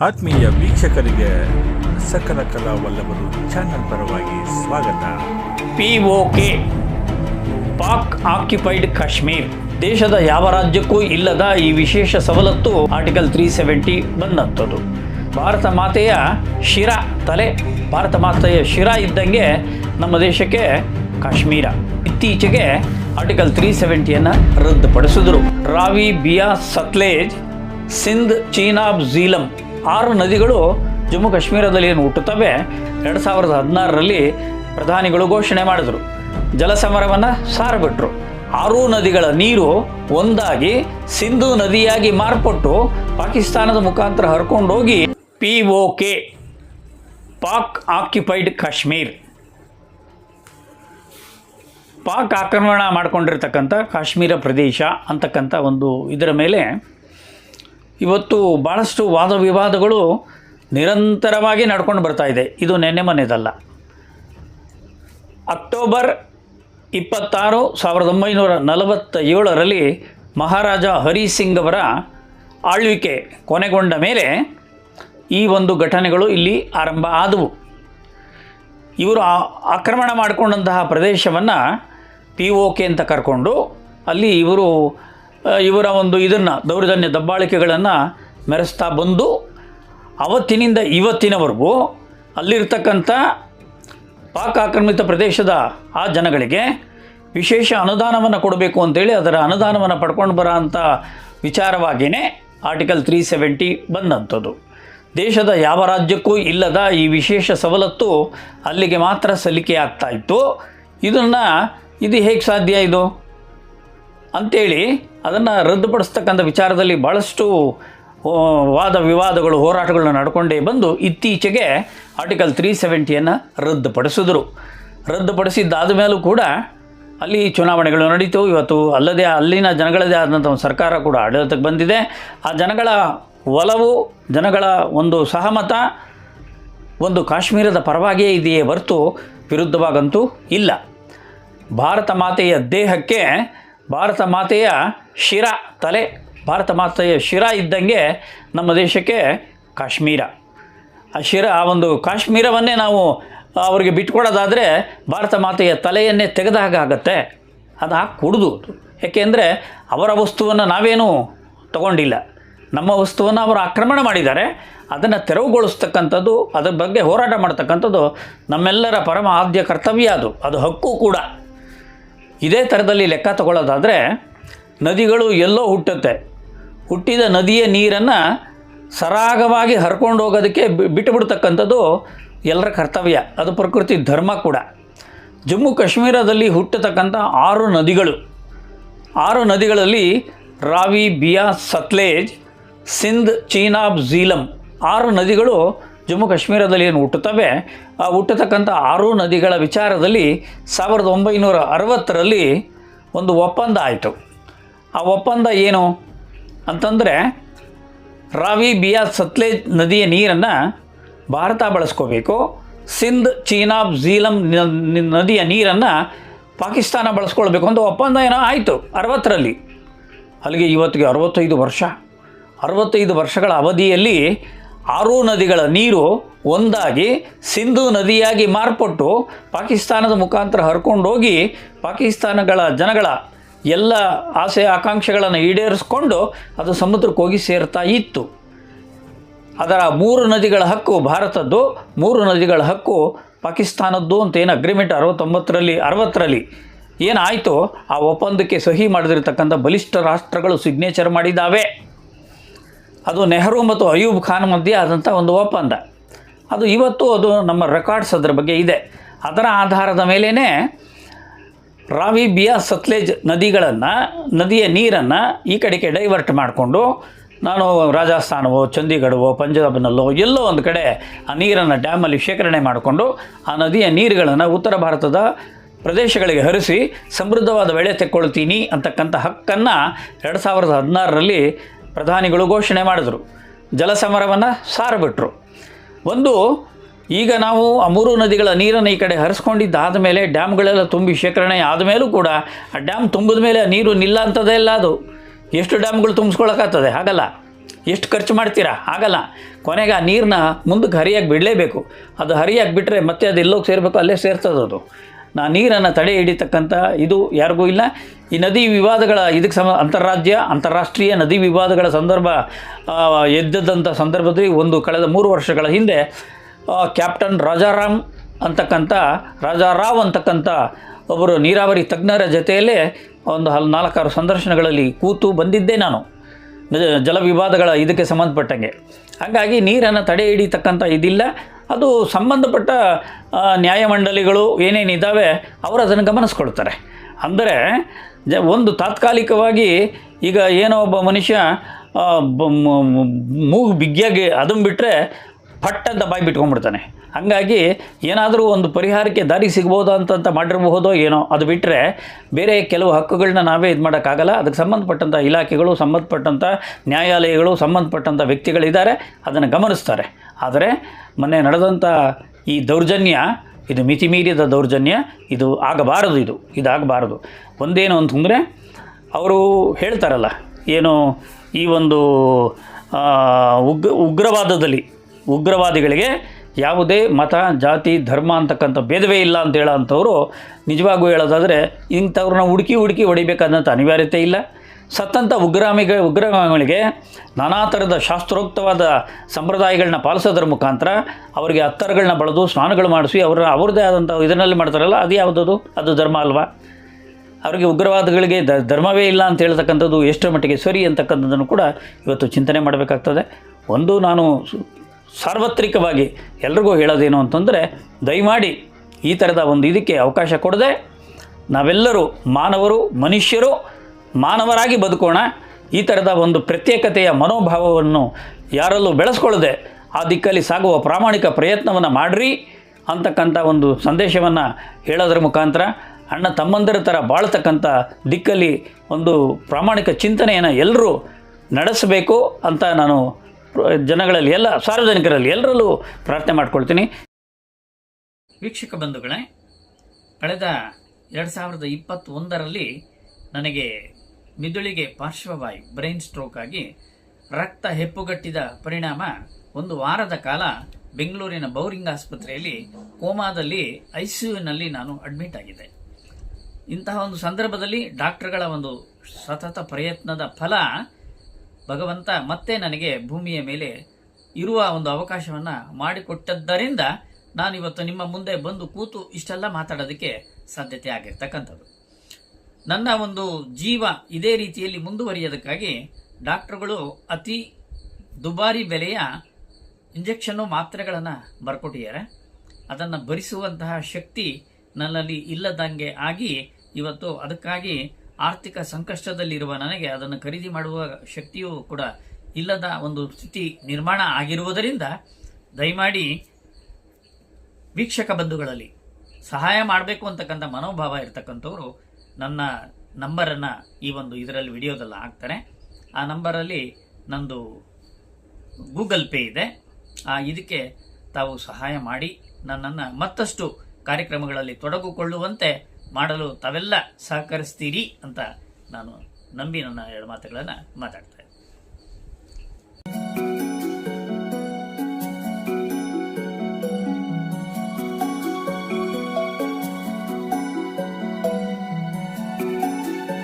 ಆತ್ಮೀಯ ವೀಕ್ಷಕರಿಗೆ ಸಕಲ ಕಲಾ ವಲ್ಲಭರು ಚಾನಲ್ ಪರವಾಗಿ ಸ್ವಾಗತ. P O K K Pak occupied Kashmir ದೇಶದ ಯಾವ ರಾಜ್ಯಕ್ಕೂ ಇಲ್ಲದ ಈ ವಿಶೇಷ ಸವಲತ್ತು ಆರ್ಟಿಕಲ್ ತ್ರೀ ಸೆವೆಂಟಿ ಬಂದಂಥದ್ದು. ಭಾರತ ಮಾತೆಯ ಶಿರ ತಲೆ, ಭಾರತ ಮಾತೆಯ ಶಿರ ಇದ್ದಂಗೆ ನಮ್ಮ ದೇಶಕ್ಕೆ ಕಾಶ್ಮೀರ ಇತ್ತೀಚೆಗೆ ಆರ್ಟಿಕಲ್ ತ್ರೀ ಸೆವೆಂಟಿಯನ್ನು ರದ್ದುಪಡಿಸಿದ್ರು. ರಾವಿ ಬಿಯಾ ಸತ್ಲೇಜ್, ಸಿಂಧ್ ಚೀನಾಬ್ ಝೀಲಂ. ಆರು ನದಿಗಳು ಜಮ್ಮು ಕಾಶ್ಮೀರದಲ್ಲಿ ಏನು ಹುಟ್ಟುತ್ತವೆ? ಎರಡು ಸಾವಿರದ ಹದಿನಾರರಲ್ಲಿ ಪ್ರಧಾನಿಗಳು ಘೋಷಣೆ ಮಾಡಿದರು. ಜಲಸಮರವನ್ನು ಸಾರಬಿಟ್ರು. ಆರೂ ನದಿಗಳ ನೀರು ಒಂದಾಗಿ ಸಿಂಧು ನದಿಯಾಗಿ ಮಾರ್ಪಟ್ಟು ಪಾಕಿಸ್ತಾನದ ಮುಖಾಂತರ ಹರ್ಕೊಂಡೋಗಿ P O K Pak occupied Kashmir. Pak ಆಕ್ರಮಣ ಮಾಡಿಕೊಂಡಿರ್ತಕ್ಕಂಥ ಕಾಶ್ಮೀರ ಪ್ರದೇಶ ಅಂತಕ್ಕಂಥ ಒಂದು ಇದರ ಮೇಲೆ ಇವತ್ತು ಭಾಳಷ್ಟು ವಾದ ವಿವಾದಗಳು ನಿರಂತರವಾಗಿ ನಡ್ಕೊಂಡು ಬರ್ತಾ ಇದೆ. ಇದು ನೆನ್ನೆ ಮನೆಯದಲ್ಲ ಅಕ್ಟೋಬರ್ ಇಪ್ಪತ್ತಾರು ಸಾವಿರದ ಒಂಬೈನೂರ ನಲವತ್ತ ಏಳರಲ್ಲಿ ಮಹಾರಾಜ ಹರಿ ಸಿಂಗ್ ಅವರ ಆಳ್ವಿಕೆ ಕೊನೆಗೊಂಡ ಮೇಲೆ ಈ ಒಂದು ಘಟನೆಗಳು ಇಲ್ಲಿ ಆರಂಭ ಆದವು. ಇವರು ಆಕ್ರಮಣ ಮಾಡಿಕೊಂಡಂತಹ ಪ್ರದೇಶವನ್ನು ಪಿ ಓ ಕೆ ಅಂತ ಕರ್ಕೊಂಡು ಅಲ್ಲಿ ಇವರು ಇವರ ಒಂದು ಇದನ್ನು, ದೌರ್ಜನ್ಯ ದಬ್ಬಾಳಿಕೆಗಳನ್ನು ಮೆರೆಸ್ತಾ ಬಂದು, ಅವತ್ತಿನಿಂದ ಇವತ್ತಿನವರೆಗೂ ಅಲ್ಲಿರ್ತಕ್ಕಂಥ ಪಾಕ್ ಆಕ್ರಮಿತ ಪ್ರದೇಶದ ಆ ಜನಗಳಿಗೆ ವಿಶೇಷ ಅನುದಾನವನ್ನು ಕೊಡಬೇಕು ಅಂತೇಳಿ ಅದರ ಅನುದಾನವನ್ನು ಪಡ್ಕೊಂಡು ಬರೋ ಅಂಥ ವಿಚಾರವಾಗಿಯೇ ಆರ್ಟಿಕಲ್ ತ್ರೀ ಸೆವೆಂಟಿ ಬಂದಂಥದ್ದು. ದೇಶದ ಯಾವ ರಾಜ್ಯಕ್ಕೂ ಇಲ್ಲದ ಈ ವಿಶೇಷ ಸವಲತ್ತು ಅಲ್ಲಿಗೆ ಮಾತ್ರ ಸಲ್ಲಿಕೆ ಆಗ್ತಾ ಇತ್ತು. ಇದನ್ನು ಇದು ಹೇಗೆ ಸಾಧ್ಯ ಇದು? ಅಂಥೇಳಿ ಅದನ್ನು ರದ್ದುಪಡಿಸ್ತಕ್ಕಂಥ ವಿಚಾರದಲ್ಲಿ ಭಾಳಷ್ಟು ವಾದ ವಿವಾದಗಳು, ಹೋರಾಟಗಳನ್ನ ನಡ್ಕೊಂಡೇ ಬಂದು ಇತ್ತೀಚೆಗೆ ಆರ್ಟಿಕಲ್ ತ್ರೀ ಸೆವೆಂಟಿಯನ್ನು ರದ್ದುಪಡಿಸಿದ್ರು. ರದ್ದುಪಡಿಸಿದ್ದಾದ ಮೇಲೂ ಕೂಡ ಅಲ್ಲಿ ಚುನಾವಣೆಗಳು ನಡೀತು. ಇವತ್ತು ಅಲ್ಲದೆ ಅಲ್ಲಿನ ಜನಗಳದೇ ಆದಂಥ ಒಂದು ಸರ್ಕಾರ ಕೂಡ ಆಡಳಿತಕ್ಕೆ ಬಂದಿದೆ. ಆ ಜನಗಳ ಒಲವು, ಜನಗಳ ಒಂದು ಸಹಮತ ಒಂದು ಕಾಶ್ಮೀರದ ಪರವಾಗಿಯೇ ಇದೆಯೇ ಹೊರತು ವಿರುದ್ಧವಾಗಂತೂ ಇಲ್ಲ. ಭಾರತ ಮಾತೆಯ ದೇಹಕ್ಕೆ ಭಾರತ ಮಾತೆಯ ಶಿರ ತಲೆ. ಭಾರತ ಮಾತೆಯ ಶಿರ ಇದ್ದಂಗೆ ನಮ್ಮ ದೇಶಕ್ಕೆ ಕಾಶ್ಮೀರ. ಆ ಶಿರ, ಆ ಒಂದು ಕಾಶ್ಮೀರವನ್ನೇ ನಾವು ಅವರಿಗೆ ಬಿಟ್ಕೊಡೋದಾದರೆ ಭಾರತ ಮಾತೆಯ ತಲೆಯನ್ನೇ ತೆಗೆದ ಹಾಗೆ ಆಗತ್ತೆ. ಅದು ಹಾಕಿ ಕುಡ್ದು. ಯಾಕೆಂದರೆ ಅವರ ವಸ್ತುವನ್ನು ನಾವೇನು ತಗೊಂಡಿಲ್ಲ. ನಮ್ಮ ವಸ್ತುವನ್ನು ಅವರು ಆಕ್ರಮಣ ಮಾಡಿದ್ದಾರೆ. ಅದನ್ನು ತೆರವುಗೊಳಿಸ್ತಕ್ಕಂಥದ್ದು, ಅದರ ಬಗ್ಗೆ ಹೋರಾಟ ಮಾಡ್ತಕ್ಕಂಥದ್ದು ನಮ್ಮೆಲ್ಲರ ಪರಮ ಆದ್ಯ ಕರ್ತವ್ಯ ಅದು. ಅದು ಹಕ್ಕು ಕೂಡ. ಇದೇ ಥರದಲ್ಲಿ ಲೆಕ್ಕ ತಗೊಳ್ಳೋದಾದರೆ ನದಿಗಳು ಎಲ್ಲೋ ಹುಟ್ಟುತ್ತೆ. ಹುಟ್ಟಿದ ನದಿಯ ನೀರನ್ನು ಸರಾಗವಾಗಿ ಹರ್ಕೊಂಡು ಹೋಗೋದಕ್ಕೆ ಬಿಟ್ಟು ಬಿಡ್ತಕ್ಕಂಥದ್ದು ಎಲ್ಲರ ಕರ್ತವ್ಯ. ಅದು ಪ್ರಕೃತಿ ಧರ್ಮ ಕೂಡ. ಜಮ್ಮು ಕಾಶ್ಮೀರದಲ್ಲಿ ಹುಟ್ಟತಕ್ಕಂಥ ಆರು ನದಿಗಳು. ಆರು ನದಿಗಳಲ್ಲಿ ರಾವಿ, ಬಿಯಾ, ಸತ್ಲೇಜ್, ಸಿಂಧ್, ಚೀನಾಬ್, ಝೀಲಂ. ಆರು ನದಿಗಳು ಜಮ್ಮು ಕಾಶ್ಮೀರದಲ್ಲಿ ಏನು ಹುಟ್ಟುತ್ತವೆ? ಆ ಹುಟ್ಟತಕ್ಕಂಥ ಆರು ನದಿಗಳ ವಿಚಾರದಲ್ಲಿ ಸಾವಿರದ ಒಂಬೈನೂರ ಅರವತ್ತರಲ್ಲಿ ಒಂದು ಒಪ್ಪಂದ ಆಯಿತು. ಆ ಒಪ್ಪಂದ ಏನು? ಅಂತಂದರೆ ರಾವಿ ಬಿಯಾ ಸತ್ಲೇಜ್ ನದಿಯ ನೀರನ್ನು ಭಾರತ ಬಳಸ್ಕೋಬೇಕು. ಸಿಂಧ್ ಚೀನಾಬ್ ಝೀಲಂ ನದಿಯ ನೀರನ್ನು ಪಾಕಿಸ್ತಾನ ಬಳಸ್ಕೊಳ್ಬೇಕು ಅಂತ ಒಪ್ಪಂದ ಏನೋ ಆಯಿತು ಅರವತ್ತರಲ್ಲಿ. ಅಲ್ಲಿಗೆ ಇವತ್ತಿಗೆ ಅರವತ್ತೈದು ವರ್ಷ. ಅರವತ್ತೈದು ವರ್ಷಗಳ ಅವಧಿಯಲ್ಲಿ ಆರೂ ನದಿಗಳ ನೀರು ಒಂದಾಗಿ ಸಿಂಧು ನದಿಯಾಗಿ ಮಾರ್ಪಟ್ಟು ಪಾಕಿಸ್ತಾನದ ಮುಖಾಂತರ ಹರ್ಕೊಂಡೋಗಿ ಪಾಕಿಸ್ತಾನಗಳ ಜನಗಳ ಎಲ್ಲ ಆಸೆ ಆಕಾಂಕ್ಷೆಗಳನ್ನು ಈಡೇರಿಸ್ಕೊಂಡು ಅದು ಸಮುದ್ರಕ್ಕೆ ಹೋಗಿ ಸೇರ್ತಾ ಇತ್ತು. ಅದರ ಮೂರು ನದಿಗಳ ಹಕ್ಕು ಭಾರತದ್ದು, ಮೂರು ನದಿಗಳ ಹಕ್ಕು ಪಾಕಿಸ್ತಾನದ್ದು ಅಂತ ಏನು ಅಗ್ರಿಮೆಂಟ್ ಅರವತ್ತೊಂಬತ್ತರಲ್ಲಿ, ಅರವತ್ತರಲ್ಲಿ ಏನಾಯಿತು ಆ ಒಪ್ಪಂದಕ್ಕೆ ಸಹಿ ಮಾಡದಿರತಕ್ಕಂಥ ಬಲಿಷ್ಠ ರಾಷ್ಟ್ರಗಳು ಸಿಗ್ನೇಚರ್ ಮಾಡಿದ್ದಾವೆ. ಅದು ನೆಹರು ಮತ್ತು ಅಯೂಬ್ ಖಾನ್ ಮಧ್ಯೆ ಆದಂಥ ಒಂದು ಒಪ್ಪಂದ. ಅದು ಇವತ್ತು ಅದು ನಮ್ಮ ರೆಕಾರ್ಡ್ಸ್ ಅದರ ಬಗ್ಗೆ ಇದೆ. ಅದರ ಆಧಾರದ ಮೇಲೇ ರಾವಿ ಬಿಯಾ ಸತ್ಲೇಜ್ ನದಿಗಳನ್ನು, ನದಿಯ ನೀರನ್ನು ಈ ಕಡೆಗೆ ಡೈವರ್ಟ್ ಮಾಡಿಕೊಂಡು ನಾನು ರಾಜಸ್ಥಾನವೋ, ಚಂಡೀಗಢವೋ, ಪಂಜಾಬ್ನಲ್ಲೋ ಎಲ್ಲೋ ಒಂದು ಕಡೆ ಆ ನೀರನ್ನು ಡ್ಯಾಮಲ್ಲಿ ಶೇಖರಣೆ ಮಾಡಿಕೊಂಡು ಆ ನದಿಯ ನೀರುಗಳನ್ನು ಉತ್ತರ ಭಾರತದ ಪ್ರದೇಶಗಳಿಗೆ ಹರಿಸಿ ಸಮೃದ್ಧವಾದ ಬೆಳೆ ತೆಕ್ಕೊಳ್ತೀನಿ ಅಂತಕ್ಕಂಥ ಹಕ್ಕನ್ನು ಎರಡು ಸಾವಿರದ ಹದಿನಾರರಲ್ಲಿ ಪ್ರಧಾನಿಗಳು ಘೋಷಣೆ ಮಾಡಿದರು. ಜಲಸಮರವನ್ನು ಸಾರಬಿಟ್ರು. ಒಂದು, ಈಗ ನಾವು ಆ ನದಿಗಳ ನೀರನ್ನು ಈ ಕಡೆ ಹರಿಸ್ಕೊಂಡಿದ್ದಾದ ಮೇಲೆ ಡ್ಯಾಮ್ಗಳೆಲ್ಲ ತುಂಬಿ ಶೇಖರಣೆ ಆದಮೇಲೂ ಕೂಡ ಆ ಡ್ಯಾಮ್ ತುಂಬಿದ ಮೇಲೆ ನೀರು ನಿಲ್ಲ ಅಂತದೇ ಇಲ್ಲ ಅದು. ಎಷ್ಟು ಡ್ಯಾಮ್ಗಳು ತುಂಬಿಸ್ಕೊಳಕ್ಕಾಗ್ತದೆ? ಹಾಗಲ್ಲ. ಎಷ್ಟು ಖರ್ಚು ಮಾಡ್ತೀರಾ? ಆಗಲ್ಲ ಕೊನೆಗೆ ಆ ನೀರನ್ನ ಮುಂದಕ್ಕೆ ಹರಿಯಾಗಿ ಬಿಡಲೇಬೇಕು. ಅದು ಹರಿಯಾಗಿ ಬಿಟ್ಟರೆ ಮತ್ತೆ ಅದು ಎಲ್ಲೋಗಿ ಸೇರಬೇಕು, ಅಲ್ಲೇ ಸೇರ್ತದದು. ನಾ ನೀರನ್ನು ತಡೆ ಹಿಡಿತಕ್ಕಂಥ ಇದು ಯಾರಿಗೂ ಇಲ್ಲ. ಈ ನದಿ ವಿವಾದಗಳ ಇದಕ್ಕೆ ಸಮ ಅಂತಾರಾಜ್ಯ, ಅಂತಾರಾಷ್ಟ್ರೀಯ ನದಿ ವಿವಾದಗಳ ಸಂದರ್ಭ ಎದ್ದಂಥ ಸಂದರ್ಭದಲ್ಲಿ ಒಂದು ಕಳೆದ ಮೂರು ವರ್ಷಗಳ ಹಿಂದೆ ಕ್ಯಾಪ್ಟನ್ ರಾಜಾರಾಮ್ ಅಂತಕ್ಕಂಥ, ರಾಜಾರಾವ್ ಅಂತಕ್ಕಂಥ ಒಬ್ಬರು ನೀರಾವರಿ ತಜ್ಞರ ಜೊತೆಯಲ್ಲೇ ಒಂದು ಹಲ್, ನಾಲ್ಕಾರು ಸಂದರ್ಶನಗಳಲ್ಲಿ ಕೂತು ಬಂದಿದ್ದೆ ನಾನು. ಜಲ ವಿವಾದಗಳ ಇದಕ್ಕೆ ಸಂಬಂಧಪಟ್ಟಂಗೆ. ಹಾಗಾಗಿ ನೀರನ್ನು ತಡೆ ಹಿಡಿತಕ್ಕಂಥ ಇದಿಲ್ಲ. ಅದು ಸಂಬಂಧಪಟ್ಟ ನ್ಯಾಯಮಂಡಳಿಗಳು ಏನೇನಿದ್ದಾವೆ ಅವರು ಅದನ್ನು ಗಮನಿಸ್ಕೊಳ್ತಾರೆ. ಅಂದರೆ ಜ, ಒಂದು ತಾತ್ಕಾಲಿಕವಾಗಿ ಈಗ ಏನೋ ಒಬ್ಬ ಮನುಷ್ಯ ಮೂಗು ಬಿಗ್ಗಿಯಾಗಿ ಅದನ್ನು ಬಿಟ್ಟರೆ ಪಟ್ಟ ಅಂತ ಬಾಯಿ ಬಿಟ್ಕೊಂಡ್ಬಿಡ್ತಾನೆ. ಹಾಗಾಗಿ ಏನಾದರೂ ಒಂದು ಪರಿಹಾರಕ್ಕೆ ದಾರಿ ಸಿಗ್ಬೋದಾ ಅಂತಂತ ಮಾಡಿರಬಹುದೋ ಏನೋ ಅದು ಬಿಟ್ಟರೆ ಬೇರೆ ಕೆಲವು ಹಕ್ಕುಗಳನ್ನ ನಾವೇ ಇದು ಮಾಡೋಕ್ಕಾಗಲ್ಲ. ಅದಕ್ಕೆ ಸಂಬಂಧಪಟ್ಟಂಥ ಇಲಾಖೆಗಳು ಸಂಬಂಧಪಟ್ಟಂಥ ನ್ಯಾಯಾಲಯಗಳು ಸಂಬಂಧಪಟ್ಟಂಥ ವ್ಯಕ್ತಿಗಳಿದ್ದಾರೆ, ಅದನ್ನು ಗಮನಿಸ್ತಾರೆ. ಆದರೆ ಮೊನ್ನೆ ನಡೆದಂಥ ಈ ದೌರ್ಜನ್ಯ ಇದು ಮಿತಿಮೀರಿದ ದೌರ್ಜನ್ಯ, ಇದು ಆಗಬಾರದು ಇದು, ಇದಾಗಬಾರದು. ಒಂದೇನು ಅಂತಂದರೆ, ಅವರು ಹೇಳ್ತಾರಲ್ಲ, ಏನು ಈ ಒಂದು ಉಗ್, ಉಗ್ರವಾದದಲ್ಲಿ, ಉಗ್ರವಾದಿಗಳಿಗೆ ಯಾವುದೇ ಮತ, ಜಾತಿ, ಧರ್ಮ ಅಂತಕ್ಕಂಥ ಭೇದವೇ ಇಲ್ಲ ಅಂತ ಹೇಳೋ ಅಂಥವ್ರು ನಿಜವಾಗೂ ಹೇಳೋದಾದರೆ ಇಂಥವ್ರನ್ನ ಹುಡುಕಿ ಹುಡುಕಿ ಹೊಡಿಬೇಕಾದಂಥ ಅನಿವಾರ್ಯತೆ ಇಲ್ಲ. ಸತ್ತಂಥ ಉಗ್ರಾಮಿಗ ಉಗ್ರಗಾಮಿಗಳಿಗೆ ನಾನಾ ಥರದ ಶಾಸ್ತ್ರೋಕ್ತವಾದ ಸಂಪ್ರದಾಯಗಳನ್ನ ಪಾಲಿಸೋದ್ರ ಮುಖಾಂತರ ಅವರಿಗೆ ಅತ್ತರಗಳನ್ನ ಬಳದು ಸ್ನಾನಗಳು ಮಾಡಿಸಿ ಅವರ, ಅವ್ರದ್ದೇ ಆದಂಥ ಇದರಲ್ಲಿ ಮಾಡ್ತಾರಲ್ಲ, ಅದು ಯಾವುದದು? ಅದು ಧರ್ಮ ಅಲ್ವಾ? ಅವರಿಗೆ ಉಗ್ರವಾದಗಳಿಗೆ ದ, ಧರ್ಮವೇ ಇಲ್ಲ ಅಂತ ಹೇಳ್ತಕ್ಕಂಥದ್ದು ಎಷ್ಟರ ಮಟ್ಟಿಗೆ ಸರಿ ಅಂತಕ್ಕಂಥದ್ದನ್ನು ಕೂಡ ಇವತ್ತು ಚಿಂತನೆ ಮಾಡಬೇಕಾಗ್ತದೆ. ಒಂದು ನಾನು ಸಾರ್ವತ್ರಿಕವಾಗಿ ಎಲ್ರಿಗೂ ಹೇಳೋದೇನು ಅಂತಂದರೆ, ದಯಮಾಡಿ ಈ ಥರದ ಒಂದು ಇದಕ್ಕೆ ಅವಕಾಶ ಕೊಡದೆ ನಾವೆಲ್ಲರೂ ಮಾನವರು, ಮನುಷ್ಯರು ಮಾನವರಾಗಿ ಬದುಕೋಣ. ಈ ಥರದ ಒಂದು ಪ್ರತ್ಯೇಕತೆಯ ಮನೋಭಾವವನ್ನು ಯಾರಲ್ಲೂ ಬೆಳೆಸ್ಕೊಳ್ಳದೆ ಆ ದಿಕ್ಕಲ್ಲಿ ಸಾಗುವ ಪ್ರಾಮಾಣಿಕ ಪ್ರಯತ್ನವನ್ನು ಮಾಡಿರಿ ಅಂತಕ್ಕಂಥ ಒಂದು ಸಂದೇಶವನ್ನು ಹೇಳೋದ್ರ ಮುಖಾಂತರ ಅಣ್ಣ ತಮ್ಮಂದರ ಥರ ಬಾಳ್ತಕ್ಕಂಥ ದಿಕ್ಕಲ್ಲಿ ಒಂದು ಪ್ರಾಮಾಣಿಕ ಚಿಂತನೆಯನ್ನು ಎಲ್ಲರೂ ನಡೆಸಬೇಕು ಅಂತ ನಾನು ಜನಗಳಲ್ಲಿ ಎಲ್ಲ, ಸಾರ್ವಜನಿಕರಲ್ಲಿ ಎಲ್ಲರಲ್ಲೂ ಪ್ರಾರ್ಥನೆ ಮಾಡ್ಕೊಳ್ತೀನಿ. ವೀಕ್ಷಕ ಬಂಧುಗಳೇ, ಕಳೆದ ಎರಡು ಸಾವಿರದ ಇಪ್ಪತ್ತೊಂದರಲ್ಲಿ ನನಗೆ ಮಿದುಳಿಗೆ ಪಾರ್ಶ್ವವಾಯು ಬ್ರೈನ್ ಸ್ಟ್ರೋಕ್ ಆಗಿ ರಕ್ತ ಹೆಪ್ಪುಗಟ್ಟಿದ ಪರಿಣಾಮ ಒಂದು ವಾರದ ಕಾಲ ಬೆಂಗಳೂರಿನ ಬೌರಿಂಗ್ ಆಸ್ಪತ್ರೆಯಲ್ಲಿ ಕೋಮಾದಲ್ಲಿ ಐ ಸಿ ನಾನು ಅಡ್ಮಿಟ್ ಆಗಿದ್ದೆ. ಇಂತಹ ಒಂದು ಸಂದರ್ಭದಲ್ಲಿ ಡಾಕ್ಟರ್ಗಳ ಒಂದು ಸತತ ಪ್ರಯತ್ನದ ಫಲ ಭಗವಂತ ಮತ್ತೆ ನನಗೆ ಭೂಮಿಯ ಮೇಲೆ ಇರುವ ಒಂದು ಅವಕಾಶವನ್ನು ಮಾಡಿಕೊಟ್ಟದ್ದರಿಂದ ನಾನಿವತ್ತು ನಿಮ್ಮ ಮುಂದೆ ಬಂದು ಕೂತು ಇಷ್ಟೆಲ್ಲ ಮಾತಾಡೋದಕ್ಕೆ ಸಾಧ್ಯತೆ ಆಗಿರ್ತಕ್ಕಂಥದ್ದು. ನನ್ನ ಒಂದು ಜೀವ ಇದೇ ರೀತಿಯಲ್ಲಿ ಮುಂದುವರಿಯೋದಕ್ಕಾಗಿ ಡಾಕ್ಟರ್ಗಳು ಅತಿ ದುಬಾರಿ ಬೆಲೆಯ ಇಂಜೆಕ್ಷನ್ನು ಮಾತ್ರೆಗಳನ್ನು ಬರ್ಕೊಟ್ಟಿದ್ದಾರೆ. ಅದನ್ನು ಭರಿಸುವಂತಹ ಶಕ್ತಿ ನನ್ನಲ್ಲಿ ಇಲ್ಲದಂಗೆ ಆಗಿ ಇವತ್ತು ಅದಕ್ಕಾಗಿ ಆರ್ಥಿಕ ಸಂಕಷ್ಟದಲ್ಲಿರುವ ನನಗೆ ಅದನ್ನು ಖರೀದಿ ಮಾಡುವ ಶಕ್ತಿಯೂ ಕೂಡ ಇಲ್ಲದ ಒಂದು ಸ್ಥಿತಿ ನಿರ್ಮಾಣ ಆಗಿರುವುದರಿಂದ ದಯಮಾಡಿ ವೀಕ್ಷಕ ಬಂಧುಗಳಲ್ಲಿ ಸಹಾಯ ಮಾಡಬೇಕು ಅಂತಕ್ಕಂಥ ಮನೋಭಾವ ಇರತಕ್ಕಂಥವ್ರು ನನ್ನ ನಂಬರನ್ನು ಈ ಒಂದು ಇದರಲ್ಲಿ ವಿಡಿಯೋದಲ್ಲಿ ಹಾಕ್ತಾರೆ ಆ ನಂಬರಲ್ಲಿ ನಂದು ಗೂಗಲ್ ಪೇ ಇದೆ. ಆ, ಇದಕ್ಕೆ ತಾವು ಸಹಾಯ ಮಾಡಿ ನನ್ನನ್ನು ಮತ್ತಷ್ಟು ಕಾರ್ಯಕ್ರಮಗಳಲ್ಲಿ ತೊಡಗಿಕೊಳ್ಳುವಂತೆ ಮಾಡಲು ತಾವೆಲ್ಲ ಸಹಕರಿಸ್ತೀರಿ ಅಂತ ನಾನು ನಂಬಿ ನನ್ನ ಎರಡು ಮಾತುಗಳನ್ನು ಮಾತಾಡ್ತಾ ಇದ್ದೀನಿ